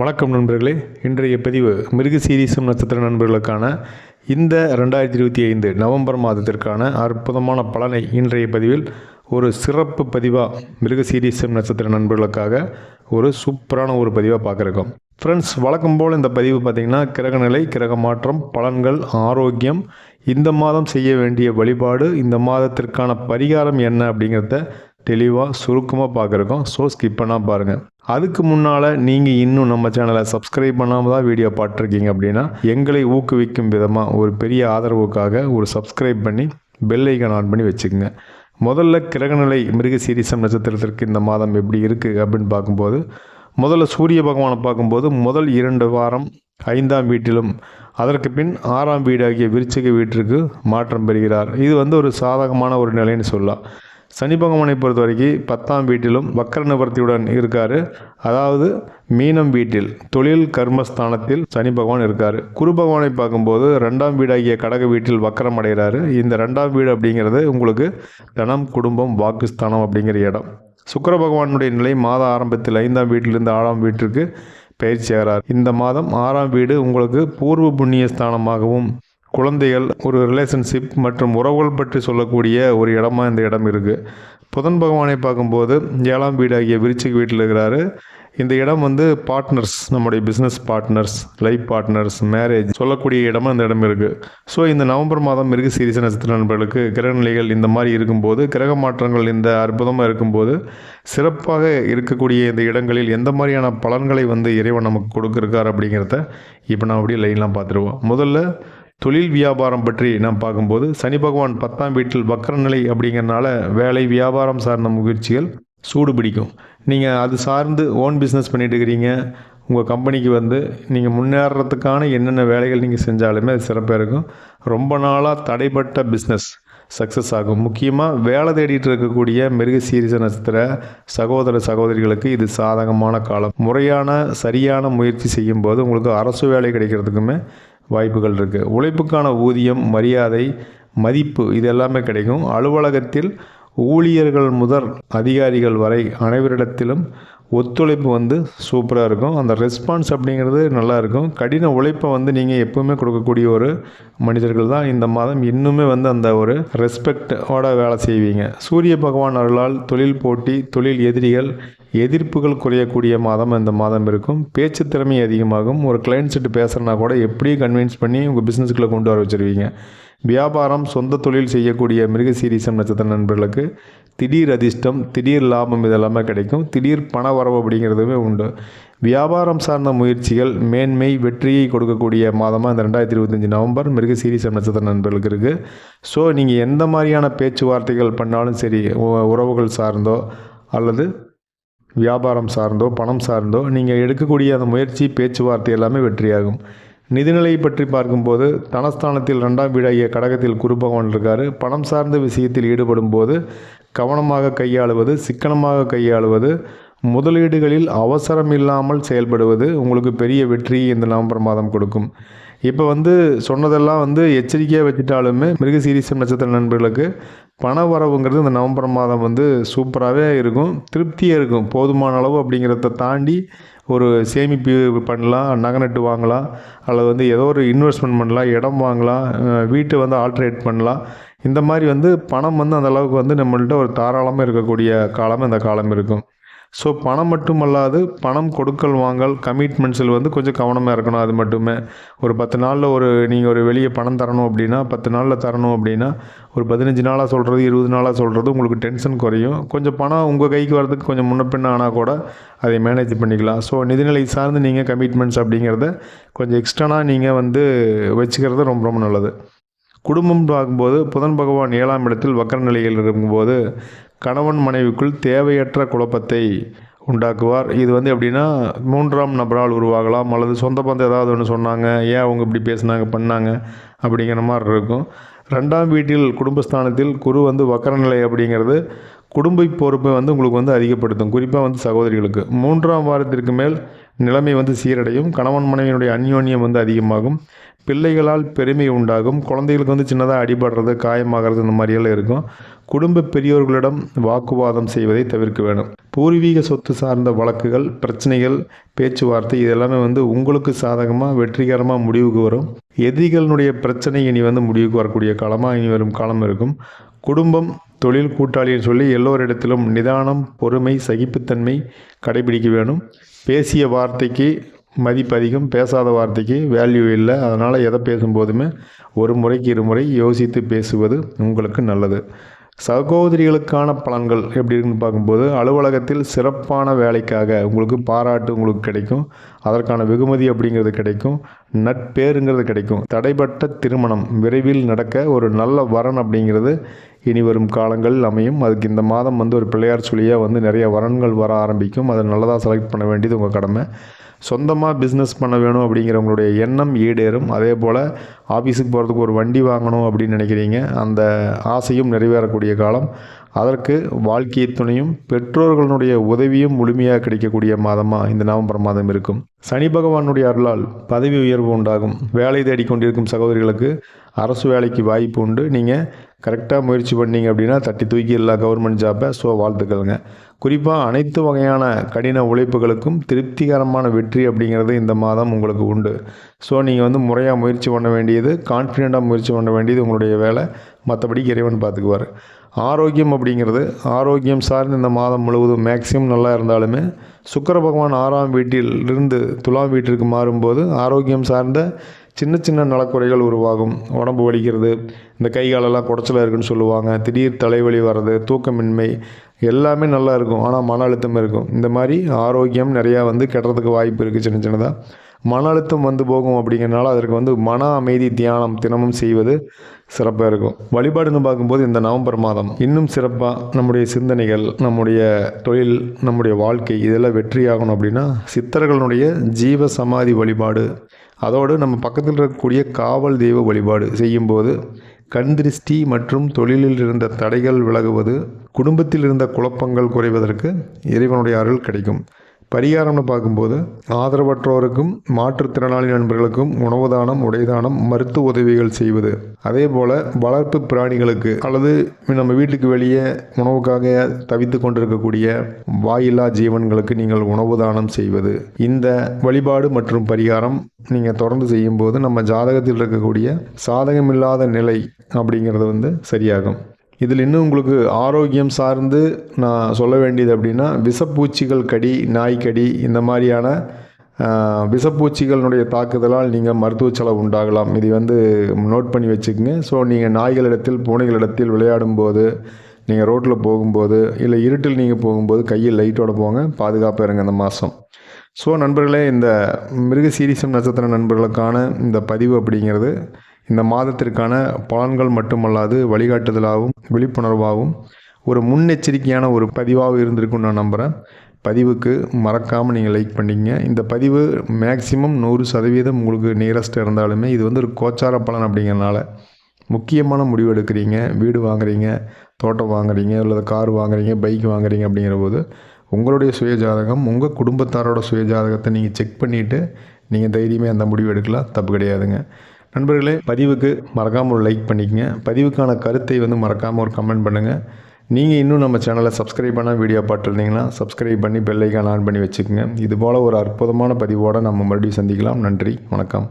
வணக்கம் நண்பர்களே. இன்றைய பதிவு மிருக சீரிசம் நட்சத்திர நண்பர்களுக்கான இந்த ரெண்டாயிரத்தி இருபத்தி ஐந்து நவம்பர் மாதத்திற்கான அற்புதமான பலனை இன்றைய பதிவில் ஒரு சிறப்பு பதிவாக மிருக சீரிசம் நட்சத்திர நண்பர்களுக்காக ஒரு சூப்பரான ஒரு பதிவாக பார்க்குறோம். ஃப்ரெண்ட்ஸ் வழக்கம் போல் இந்த பதிவு பார்த்திங்கன்னா கிரகநிலை கிரக மாற்றம் பலன்கள் ஆரோக்கியம் இந்த மாதம் செய்ய வேண்டிய வழிபாடு இந்த மாதத்திற்கான பரிகாரம் என்ன அப்படிங்கிறத தெளிவாக சுருக்கமாக பார்க்குறோம் ஸோ ஸ்கிப் பண்ணால் பாருங்கள் அதுக்கு முன்னால் நீங்கள் இன்னும் நம்ம சேனலை சப்ஸ்கிரைப் பண்ணாமல் தான் வீடியோ பார்த்துருக்கீங்க அப்படின்னா எங்களை ஊக்குவிக்கும் விதமாக ஒரு பெரிய ஆதரவுக்காக ஒரு சப்ஸ்கிரைப் பண்ணி பெல் ஆன் பண்ணி வச்சுக்கோங்க. முதல்ல கிரகநிலை மிருக சீரிசம் நட்சத்திரத்திற்கு இந்த மாதம் எப்படி இருக்குது அப்படின்னு பார்க்கும்போது முதல்ல சூரிய பகவானை பார்க்கும்போது முதல் இரண்டு வாரம் ஐந்தாம் வீட்டிலும் அதற்கு பின் ஆறாம் வீடாகிய விருச்சிக வீட்டிற்கு மாற்றம் பெறுகிறார். இது வந்து ஒரு சாதகமான ஒரு நிலைன்னு சொல்லலாம். சனி பகவானை பொறுத்த வரைக்கும் பத்தாம் வீட்டிலும் வக்கர நிவர்த்தியுடன் இருக்கார். அதாவது மீனம் வீட்டில் தொழில் கர்மஸ்தானத்தில் சனி பகவான் இருக்கார். குரு பகவானை பார்க்கும்போது ரெண்டாம் வீடாகிய கடக வீட்டில் வக்கரம் அடைகிறாரு. இந்த ரெண்டாம் வீடு அப்படிங்கிறது உங்களுக்கு தனம் குடும்பம் வாக்குஸ்தானம் அப்படிங்கிற இடம். சுக்கர பகவானுடைய நிலை மாத ஆரம்பத்தில் ஐந்தாம் வீட்டிலிருந்து ஆறாம் வீட்டிற்கு பயிற்சி ஆகிறார். இந்த மாதம் ஆறாம் வீடு உங்களுக்கு பூர்வ புண்ணிய ஸ்தானமாகவும் குழந்தைகள் ஒரு ரிலேஷன்ஷிப் மற்றும் உறவுகள் பற்றி சொல்லக்கூடிய ஒரு இடமா இந்த இடம் இருக்குது புதன் பகவானை பார்க்கும்போது ஏழாம் வீடாகிய விருச்சிக வீட்டில் இருக்கிறாரு. இந்த இடம் வந்து பார்ட்னர்ஸ் நம்முடைய business partners life partners marriage சொல்லக்கூடிய இடமா இந்த இடம் இருக்குது ஸோ இந்த நவம்பர் மாதம் மிருக சீரிச நட்சத்திர நண்பர்களுக்கு கிரகநிலைகள் இந்த மாதிரி இருக்கும்போது கிரக மாற்றங்கள் இந்த அற்புதமாக இருக்கும்போது சிறப்பாக இருக்கக்கூடிய இந்த இடங்களில் எந்த மாதிரியான பலன்களை வந்து இறைவன் நமக்கு கொடுக்குறார் அப்படிங்கிறத இப்போ நான் அப்படியே லைன்லாம் பார்த்துருவோம். முதல்ல தொழில் வியாபாரம் பற்றி நாம் பார்க்கும்போது சனி பகவான் பத்தாம் வீட்டில் வக்கரநிலை அப்படிங்கிறனால வேலை வியாபாரம் சார்ந்த முயற்சிகள் சூடு பிடிக்கும். நீங்கள் அது சார்ந்து ஓன் பிஸ்னஸ் பண்ணிட்டு இருக்கிறீங்க. உங்கள் கம்பெனிக்கு வந்து நீங்கள் முன்னேறத்துக்கான என்னென்ன வேலைகள் நீங்கள் செஞ்சாலுமே அது சிறப்பாக இருக்கும். ரொம்ப நாளாக தடைப்பட்ட பிஸ்னஸ் சக்ஸஸ் ஆகும். முக்கியமாக வேலை தேடிட்டு இருக்கக்கூடிய மிருக சீரிச நட்சத்திர சகோதர சகோதரிகளுக்கு இது சாதகமான காலம். முறையான சரியான முயற்சி செய்யும்போது உங்களுக்கு அரசு வேலை கிடைக்கிறதுக்குமே வாய்ப்புகள் இருக்குது உழைப்புக்கான ஊதியம் மரியாதை மதிப்பு இது எல்லாமே கிடைக்கும். அலுவலகத்தில் ஊழியர்கள் முதல் அதிகாரிகள் வரை அனைவரிடத்திலும் ஒத்துழைப்பு வந்து சூப்பராக இருக்கும். அந்த ரெஸ்பான்ஸ் அப்படிங்கிறது நல்லாயிருக்கும் கடின உழைப்பை வந்து நீங்கள் எப்போவுமே கொடுக்கக்கூடிய ஒரு மனிதர்கள் தான் இந்த மாதம் இன்னுமே வந்து அந்த ஒரு ரெஸ்பெக்டோட வேலை செய்வீங்க. சூரிய பகவான் அருளால் தொழில் போட்டி தொழில் எதிரிகள் எதிர்ப்புகள் குறையக்கூடிய மாதம் இந்த மாதம் இருக்கும். பேச்சு திறமை அதிகமாகும். ஒரு கிளைண்ட்ஸ்கிட்ட பேசுகிறனா கூட எப்படி கன்வின்ஸ் பண்ணி உங்கள் பிஸ்னஸ்க்குள்ளே கொண்டு வர வச்சுருவீங்க. வியாபாரம் சொந்த தொழில் செய்யக்கூடிய மிருகசீரிசம் நட்சத்திர நண்பர்களுக்கு திடீர் அதிர்ஷ்டம் திடீர் லாபம் இதெல்லாமே கிடைக்கும். திடீர் பண வரவு அப்படிங்கிறதுமே உண்டு. வியாபாரம் சார்ந்த முயற்சிகள் மேன்மை வெற்றியை கொடுக்கக்கூடிய மாதமாக இந்த ரெண்டாயிரத்தி இருபத்தஞ்சி நவம்பர் மிருகசீரிசம் நட்சத்திர நண்பர்களுக்கு இருக்குது ஸோ நீங்கள் எந்த மாதிரியான பேச்சுவார்த்தைகள் பண்ணாலும் சரி உ- உறவுகள் சார்ந்தோ அல்லது வியாபாரம் சார்ந்தோ பணம் சார்ந்தோ நீங்கள் எடுக்கக்கூடிய அந்த முயற்சி பேச்சுவார்த்தை எல்லாமே வெற்றியாகும். நிதிநிலை பற்றி பார்க்கும்போது தனஸ்தானத்தில் ரெண்டாம் வீடாகிய கடகத்தில் குரு பகவான் இருக்கார். பணம் சார்ந்த விஷயத்தில் ஈடுபடும் போது கவனமாக கையாளுவது சிக்கனமாக கையாளுவது முதலீடுகளில் அவசரம் இல்லாமல் செயல்படுவது உங்களுக்கு பெரிய வெற்றி இந்த நவம்பர் மாதம் கொடுக்கும். இப்போ வந்து சொன்னதெல்லாம் வந்து எச்சரிக்கையாக வச்சுட்டாலுமே மிருக சீரிசம் நட்சத்திர நண்பர்களுக்கு பண வரவுங்கிறது இந்த நவம்பர் மாதம் வந்து சூப்பராகவே இருக்கும். திருப்தியாக இருக்கும். போதுமான அளவு அப்படிங்கிறத தாண்டி ஒரு சேமிப்பு பண்ணலாம் நகை நட்டு வாங்கலாம் அல்லது வந்து ஏதோ ஒரு இன்வெஸ்ட்மெண்ட் பண்ணலாம் இடம் வாங்கலாம் வீட்டை வந்து ஆல்ட்ரேட் பண்ணலாம். இந்த மாதிரி வந்து பணம் வந்து அந்தளவுக்கு வந்து நம்மள்ட்ட ஒரு தாராளமாக இருக்கக்கூடிய காலம் இந்த காலம் இருக்கும். ஸோ பணம் மட்டுமல்லாது பணம் கொடுக்கல் வாங்கல் கமிட்மெண்ட்ஸில் வந்து கொஞ்சம் கவனமாக இருக்கணும். அது மட்டுமே. ஒரு பத்து நாளில் ஒரு நீங்கள் ஒரு வெளியே பணம் தரணும் அப்படின்னா பத்து நாளில் தரணும் அப்படின்னா ஒரு பதினஞ்சு நாளாக சொல்கிறது இருபது நாளாக சொல்கிறது உங்களுக்கு டென்ஷன் குறையும். கொஞ்சம் பணம் உங்கள் கைக்கு வரதுக்கு கொஞ்சம் முன்ன பின்ன ஆனால் கூட அதை மேனேஜ் பண்ணிக்கலாம். ஸோ நிதிநிலை சார்ந்து நீங்கள் கமிட்மெண்ட்ஸ் அப்படிங்கிறத கொஞ்சம் எக்ஸ்ட்ரானாக நீங்கள் வந்து வச்சுக்கிறது ரொம்ப ரொம்ப நல்லது. குடும்பம் பார்க்கும்போது புதன் பகவான் ஏழாம் இடத்தில் வக்கர நிலையில் இருக்கும்போது கணவன் மனைவிக்குள் தேவையற்ற குழப்பத்தை உண்டாக்குவார். இது வந்து எப்படின்னா மூன்றாம் நபரால் உருவாகலாம். அல்லது சொந்த பந்தம் ஏதாவது ஒன்று சொன்னாங்க ஏன் அவங்க இப்படி பேசுனாங்க பண்ணாங்க அப்படிங்கிற மாதிரி இருக்கும். ரெண்டாம் வீட்டில் குடும்பஸ்தானத்தில் குரு வந்து வக்கர நிலை அப்படிங்கிறது குடும்ப பொறுப்பை வந்து உங்களுக்கு வந்து அதிகப்படுத்தும். குறிப்பாக வந்து சகோதரிகளுக்கு. மூன்றாம் வாரத்திற்கு மேல் நிலைமை வந்து சீரடையும். கணவன் மனைவியினுடைய அந்யோன்யம் வந்து அதிகமாகும். பிள்ளைகளால் பெருமை உண்டாகும். குழந்தைகளுக்கு வந்து சின்னதாக அடிபடுறது காயமாகிறது இந்த மாதிரியெல்லாம் இருக்கும். குடும்ப பெரியோர்களிடம் வாக்குவாதம் செய்வதை தவிர்க்க வேணும் பூர்வீக சொத்து சார்ந்த வழக்குகள் பிரச்சனைகள் பேச்சுவார்த்தை இதெல்லாமே வந்து உங்களுக்கு சாதகமாக வெற்றிகரமாக முடிவுக்கு வரும். எதிரிகளினுடைய பிரச்சனை இனி வந்து முடிவுக்கு வரக்கூடிய காலமாக இனி வரும் காலம் இருக்கும். குடும்பம் தொழில் கூட்டாளின்னு சொல்லி எல்லோரிடத்திலும் நிதானம் பொறுமை சகிப்புத்தன்மை கடைபிடிக்க வேணும் பேசிய வார்த்தைக்கு மதிப்பு அதிகம் பேசாத வார்த்தைக்கு வேல்யூ இல்லை. அதனால் எதை பேசும்போதுமே ஒரு முறைக்கு இருமுறை யோசித்து பேசுவது உங்களுக்கு நல்லது. சகோதரிகளுக்கான பலன்கள் எப்படி இருக்குன்னு பார்க்கும்போது அலுவலகத்தில் சிறப்பான வேலைக்காக உங்களுக்கு பாராட்டு உங்களுக்கு கிடைக்கும். அதற்கான வெகுமதி அப்படிங்கிறது கிடைக்கும். நட்பேருங்கிறது கிடைக்கும். தடைப்பட்ட திருமணம் விரைவில் நடக்க ஒரு நல்ல வரன் அப்படிங்கிறது இனி வரும் காலங்களில் அமையும். அதுக்கு இந்த மாதம் வந்து ஒரு பிள்ளையார் சொல்லியாக வந்து நிறைய வரன்கள் வர ஆரம்பிக்கும். அதை நல்லதாக செலக்ட் பண்ண வேண்டியது உங்கள் கடமை. சொந்தமாக பிஸ்னஸ் பண்ண வேணும் அப்படிங்கிறவங்களுடைய எண்ணம் ஈடேறும். அதே போல் ஆஃபீஸுக்கு போகிறதுக்கு ஒரு வண்டி வாங்கணும் அப்படின்னு நினைக்கிறீங்க. அந்த ஆசையும் நிறைவேறக்கூடிய காலம். அதற்கு வாழ்க்கை துணையும் பெற்றோர்களுடைய உதவியும் முழுமையாக கிடைக்கக்கூடிய மாதமாக இந்த நவம்பர் மாதம் இருக்கும். சனி பகவானுடைய அருளால் பதவி உயர்வு உண்டாகும். வேலை தேடிக்கொண்டிருக்கும் சகோதரிகளுக்கு அரசு வேலைக்கு வாய்ப்பு உண்டு. நீங்கள் கரெக்டாக முயற்சி பண்ணீங்க அப்படின்னா தட்டி தூக்கி எல்லா கவர்மெண்ட் ஜாப்பை ஸோ வாழ்த்துக்கள்ங்க. குறிப்பாக அனைத்து வகையான கடின உழைப்புகளுக்கும் திருப்திகரமான வெற்றி அப்படிங்கிறது இந்த மாதம் உங்களுக்கு உண்டு. ஸோ நீங்கள் வந்து முறையாக முயற்சி பண்ண வேண்டியது கான்ஃபிடெண்ட்டாக முயற்சி பண்ண வேண்டியது உங்களுடைய வேலை. மற்றபடி இறைவன் பார்த்துக்குவார். ஆரோக்கியம் அப்படிங்கிறது ஆரோக்கியம் சார்ந்து இந்த மாதம் முழுவதும் மேக்சிமம் நல்லா இருந்தாலுமே சுக்கர பகவான் ஆறாம் வீட்டில் இருந்து துலாம் வீட்டிற்கு மாறும்போது ஆரோக்கியம் சார்ந்த சின்ன சின்ன நலக்குறைகள் உருவாகும். உடம்பு வலிக்கிறது இந்த கை காலெல்லாம் குடைச்சலாக இருக்குன்னு சொல்லுவாங்க. திடீர் தலைவலி வர்றது தூக்கமின்மை எல்லாமே நல்லா இருக்கும். ஆனால் மன அழுத்தம் இருக்கும். இந்த மாதிரி ஆரோக்கியம் நிறையா வந்து கெட்டுறதுக்கு வாய்ப்பு இருக்குது சின்ன சின்னதாக மன அழுத்தம் வந்து போகும் அப்படிங்கிறனால அதற்கு வந்து மன அமைதி தியானம் தினமும் செய்வது சிறப்பாக இருக்கும். வழிபாடுன்னு பார்க்கும்போது இந்த நவம்பர் மாதம் இன்னும் சிறப்பாக நம்முடைய சிந்தனைகள் நம்முடைய தொழில் நம்முடைய வாழ்க்கை இதெல்லாம் வெற்றியாகணும் அப்படின்னா சித்தர்களுடைய ஜீவ சமாதி வழிபாடு அதோடு நம்ம பக்கத்தில் இருக்கக்கூடிய காவல் தெய்வ வழிபாடு செய்யும்போது கண் திருஷ்டி மற்றும் தொழிலில் இருந்த தடைகள் விலகுவது குடும்பத்தில் இருந்த குழப்பங்கள் குறைவதற்கு இறைவனுடைய அருள் கிடைக்கும். பரிகாரம்னு பார்க்கும்போது ஆதரவற்றோருக்கும் மாற்றுத்திறனாளி நண்பர்களுக்கும் உணவு தானம் உடைதானம் மருத்துவ உதவிகள் செய்வது. அதே போல் வளர்ப்பு பிராணிகளுக்கு அல்லது நம்ம வீட்டுக்கு வெளியே உணவுக்காக தவித்து கொண்டிருக்கக்கூடிய வாயில்லா ஜீவன்களுக்கு நீங்கள் உணவு தானம் செய்வது. இந்த வழிபாடு மற்றும் பரிகாரம் நீங்கள் தொடர்ந்து செய்யும்போது நம்ம ஜாதகத்தில் இருக்கக்கூடிய சாதகமில்லாத நிலை அப்படிங்கிறது வந்து சரியாகும். இதில் இன்னும் உங்களுக்கு ஆரோக்கியம் சார்ந்து நான் சொல்ல வேண்டியது அப்படின்னா விஷப்பூச்சிகள் கடி நாய்க்கடி இந்த மாதிரியான விஷப்பூச்சிகளினுடைய தாக்குதலால் நீங்கள் மருத்துவ செலவு உண்டாகலாம். இதை வந்து நோட் பண்ணி வச்சுக்கோங்க. ஸோ நீங்கள் நாய்களிடத்தில் பூனைகளிடத்தில் விளையாடும் போது நீங்கள் ரோட்டில் போகும்போது இல்லை இருட்டில் நீங்கள் போகும்போது கையில் லைட்டோட போங்க. பாதுகாப்பாக இருங்க இந்த மாதம் ஸோ நண்பர்களே இந்த மிருக சீரிசம் நட்சத்திர நண்பர்களுக்கான இந்த பதிவு அப்படிங்கிறது இந்த மாதத்திற்கான பலன்கள் மட்டுமல்லாது வழிகாட்டுதலாகவும் விழிப்புணர்வாகவும் ஒரு முன்னெச்சரிக்கையான ஒரு பதிவாகவும் இருந்திருக்குன்னு நான் நம்புகிறேன் பதிவுக்கு மறக்காமல் நீங்கள் லைக் பண்ணிங்க. இந்த பதிவு மேக்சிமம் நூறு சதவீதம் உங்களுக்கு நியரஸ்ட் இருந்தாலுமே இது வந்து ஒரு கோச்சார பலன் அப்படிங்கிறனால முக்கியமான முடிவு எடுக்கிறீங்க. வீடு வாங்குறீங்க தோட்டம் வாங்குறீங்க அல்லது கார் வாங்குறீங்க பைக் வாங்குறீங்க அப்படிங்கிற போது உங்களுடைய சுய ஜாதகம் உங்கள் குடும்பத்தாரோட சுய ஜாதகத்தை நீங்கள் செக் பண்ணிவிட்டு நீங்கள் தைரியமே அந்த முடிவு எடுக்கலாம். தப்பு கிடையாதுங்க. நண்பர்களே பதிவுக்கு மறக்காமல் ஒரு லைக் பண்ணிக்கங்க. பதிவுக்கான கருத்தை வந்து மறக்காமல் ஒரு கமெண்ட் பண்ணுங்கள் நீங்கள் இன்னும் நம்ம சேனலை சப்ஸ்கிரைப் பண்ணால் வீடியோ பார்த்துருந்தீங்கன்னா சப்ஸ்கிரைப் பண்ணி பெல்லைக்கான் ஆன் பண்ணி வச்சுக்கோங்க. இதுபோல் ஒரு அற்புதமான பதிவோடு நம்ம மறுபடியும் சந்திக்கலாம். நன்றி வணக்கம்.